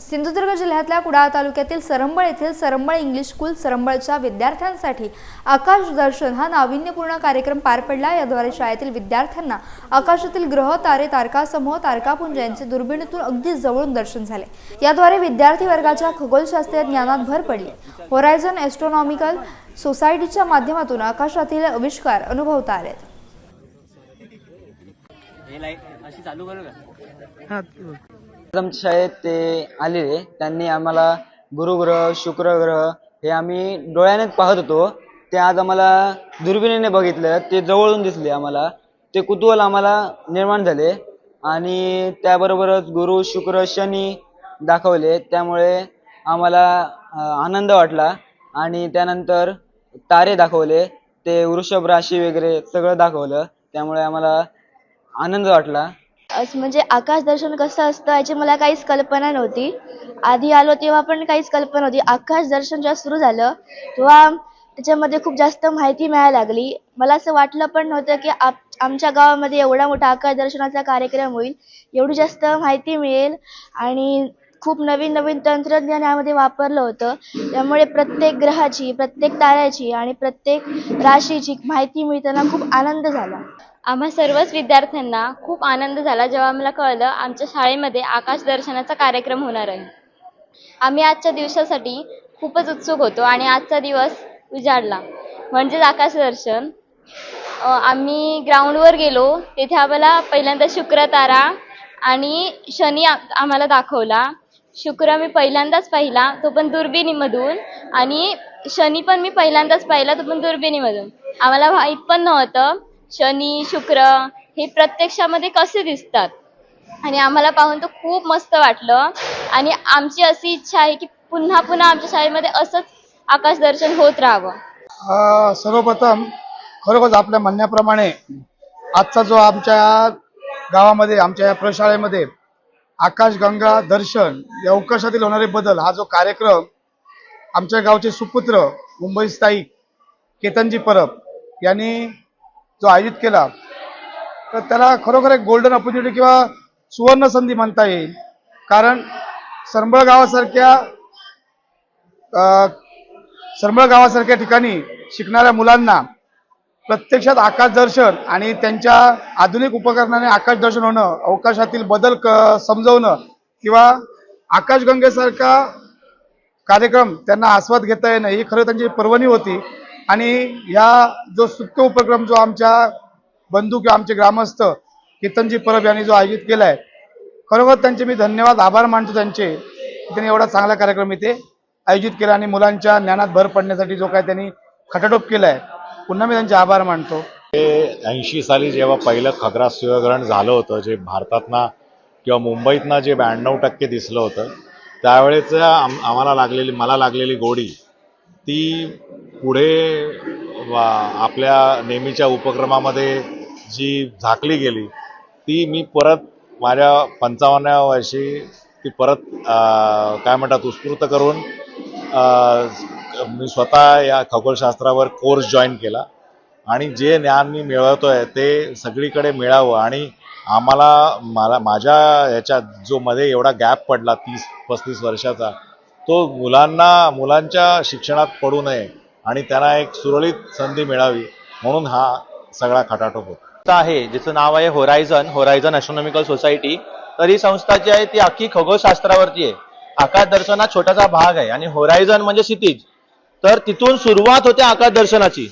सिंधुदुर्ग जिल्ह्यातल्या कुडाळ तालुक्यातील सरंबळ येथील सरंबळ इंग्लिश स्कूल सरंबळच्या विद्यार्थ्यांसाठी आकाश दर्शन हा नाविन्यपूर्ण कार्यक्रम पार पडला. याद्वारे शाळेतील विद्यार्थ्यांना आकाशातील ग्रह तारे तारकासमूह तारकापुंज यांचे दुर्बिणीतून अगदी जवळून दर्शन झाले. याद्वारे विद्यार्थी वर्गाच्या खगोलशास्त्रीय ज्ञानात भर पडली. होरायझन एस्ट्रॉनॉमिकल सोसायटीच्या माध्यमातून आकाशातील आविष्कार अनुभवता आले. हे लाइट अशी चालू करू का? शाळेत ते आलेले. त्यांनी आम्हाला गुरुग्रह शुक्रग्रह हे आम्ही डोळ्यानेच पाहत होतो. ते आज आम्हाला दुर्बिणीने बघितलं. ते जवळून दिसले आम्हाला. ते कुतूहल आम्हाला निर्माण झाले. आणि त्याबरोबरच गुरु शुक्र शनी दाखवले. त्यामुळे आम्हाला आनंद वाटला. आणि त्यानंतर तारे दाखवले. ते वृषभ राशी वगैरे सगळं दाखवलं. त्यामुळे आम्हाला आनंद वाटला. असं म्हणजे आकाश दर्शन कसं असतं याची मला काहीच कल्पना नव्हती. आधी आलो तेव्हा पण काहीच कल्पना नव्हती. आकाश दर्शन जेव्हा सुरू झालं तेव्हा त्याच्यामध्ये खूप जास्त माहिती मिळायला लागली. मला असं वाटलं पण नव्हतं की आप आमच्या गावामध्ये एवढा मोठा आकाश दर्शनाचा कार्यक्रम होईल. एवढी जास्त माहिती मिळेल. आणि खूप नवीन नवीन तंत्रज्ञान यामध्ये वापरलं होतं. त्यामुळे प्रत्येक ग्रहाची प्रत्येक ताऱ्याची आणि प्रत्येक राशीची माहिती मिळताना खूप आनंद झाला. आम्हा सर्वच विद्यार्थ्यांना खूप आनंद झाला जेव्हा आम्हाला कळलं आमच्या शाळेमध्ये आकाश दर्शनाचा कार्यक्रम होणार आहे. आम्ही आजच्या दिवसासाठी खूपच उत्सुक होतो आणि आजचा दिवस उजाडला. म्हणजेच आकाश दर्शन. आम्ही ग्राउंडवर गेलो. तेथे आम्हाला पहिल्यांदा शुक्र तारा आणि शनी आम्हाला दाखवला. शुक्र मी पहिल्यांदाच पाहिला तो पण दुर्बिणीमधून. आणि शनी पण मी पहिल्यांदाच पाहिला तो पण दुर्बिणीमधून. आम्हाला माहीत पण नव्हतं. शनी शुक्र हे प्रत्यक्षामध्ये कसे दिसतात? आणि आम्हाला पाहून तो खूप मस्त वाटलं. आणि आमची अशी इच्छा आहे की पुन्हा पुन्हा आमच्या शाळेमध्ये असंच आकाश दर्शन होत राहावं. सर्वप्रथम खरोखर आपल्या म्हणण्याप्रमाणे आजचा जो आमच्या गावामध्ये आमच्या या प्रशाळेमध्ये आकाशगंगा दर्शन या अवकाशातील होणारे बदल हा जो कार्यक्रम आमच्या गावचे सुपुत्र मुंबई स्थायिक केतनजी परब यांनी जो आयोजित केला तर त्याला खरोखर एक गोल्डन ऑपॉर्च्युनिटी किंवा सुवर्ण संधी म्हणता येईल. कारण सरंबळ गावासारख्या अ, सरंबळ गावासारख्या ठिकाणी शिकणाऱ्या मुलांना प्रत्यक्षात आकाश दर्शन आणि त्यांच्या आधुनिक उपकरणाने आकाश दर्शन होणं अवकाशातील बदल क समजवणं किंवा आकाशगंगेसारखा कार्यक्रम त्यांना आस्वाद घेता येणं ही खरं त्यांची पर्वणी होती. आणि या जो सुप्त उपक्रम जो आमच्या बंधू किंवा आमचे ग्रामस्थ कीर्तनजी परब यांनी जो आयोजित केलाय खरोखर त्यांचे मी धन्यवाद आभार मानतो त्यांचे त्यांनी एवढा चांगला कार्यक्रम इथे आयोजित केला आणि मुलांच्या ज्ञानात भर पडण्यासाठी जो काय त्यांनी खटाटोप केलाय पुन्हा मी त्यांचे आभार मानतो. ऐंशी साली जेव्हा पहिलं खग्रास सूर्यग्रहण झालं होतं जे भारतातना किंवा मुंबईतनं जे ब्याण्णव टक्के दिसलं होतं त्यावेळेच आम आम्हाला लागलेली मला लागलेली गोडी ती पुढे वा- आपल्या नेहमीच्या उपक्रमामध्ये जी झाकली गेली ती मी परत माझ्या पंचावन्नाव्या वर्षी ती परत काय म्हणतात उत्स्फूर्त करून मी स्वतः या खगोलशास्त्रावर कोर्स जॉईन केला. आणि जे ज्ञान मी मिळवतो आहे ते सगळीकडे मिळावं आणि आम्हाला मला माझ्या ह्याच्यात जो मध्ये एवढा गॅप पडला तीस पस्तीस वर्षाचा तो मुलांना मुलांच्या शिक्षणात पडू नये आणि त्यांना एक सुरळीत संधी मिळावी म्हणून हा सगळा खटाटोप होता. आहे जिचं नाव आहे होरायझन होरायझन ॲस्ट्रॉनॉमिकल सोसायटी तर ही संस्था जी आहे ती अख्खी खगोलशास्त्रावरती आहे. आकाश दर्शन छोटासा भाग आहे आणि होरायझन म्हणजे क्षितिज. तर तिथून सुरुवात होते आकाश दर्शनाची.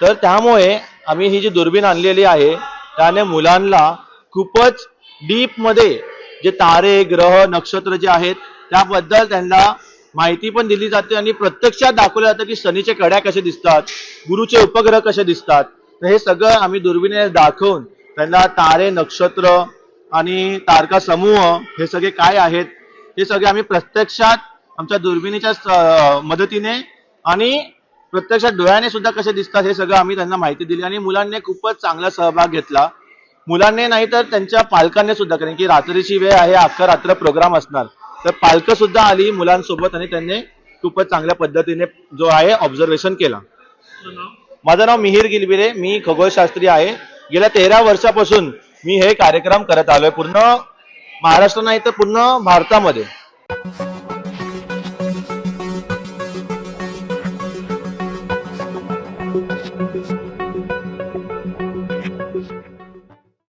तर त्यामुळे आम्ही ही जी दुर्बीण आणलेली आहे त्याने मुलांना खूपच डीपमध्ये जे तारे ग्रह नक्षत्र जे आहेत त्याबद्दल त्यांना माहिती पण दिली जाते आणि प्रत्यक्षात दाखवलं जातं की शनीचे कड्या कसे दिसतात गुरुचे उपग्रह कसे दिसतात. तर हे सगळं आम्ही दुर्बिणीने दाखवून त्यांना तारे नक्षत्र आणि तारका समूह हे सगळे काय आहेत हे सगळे आम्ही प्रत्यक्षात आमच्या दुर्बिणीच्या मदतीने आणि प्रत्यक्षात डोळ्याने सुद्धा कसे दिसतात हे सगळं आम्ही त्यांना माहिती दिली आणि मुलांनी खूपच चांगला सहभाग घेतला. मुलांनी नाही तर त्यांच्या पालकांनी सुद्धा कारण की रात्रीची वेळ आहे अख्खा रात्र प्रोग्राम असणार. तर पालकं सुद्धा आली मुलांसोबत आणि त्यांनी खूपच चांगल्या पद्धतीने जो आहे ऑब्झर्वेशन केला. माझं नाव मिहीर गिलबिरे मी खगोलशास्त्री आहे. गेल्या तेरा वर्षापासून मी हे कार्यक्रम करत आलोय पूर्ण महाराष्ट्र नाही तर पूर्ण भारतामध्ये.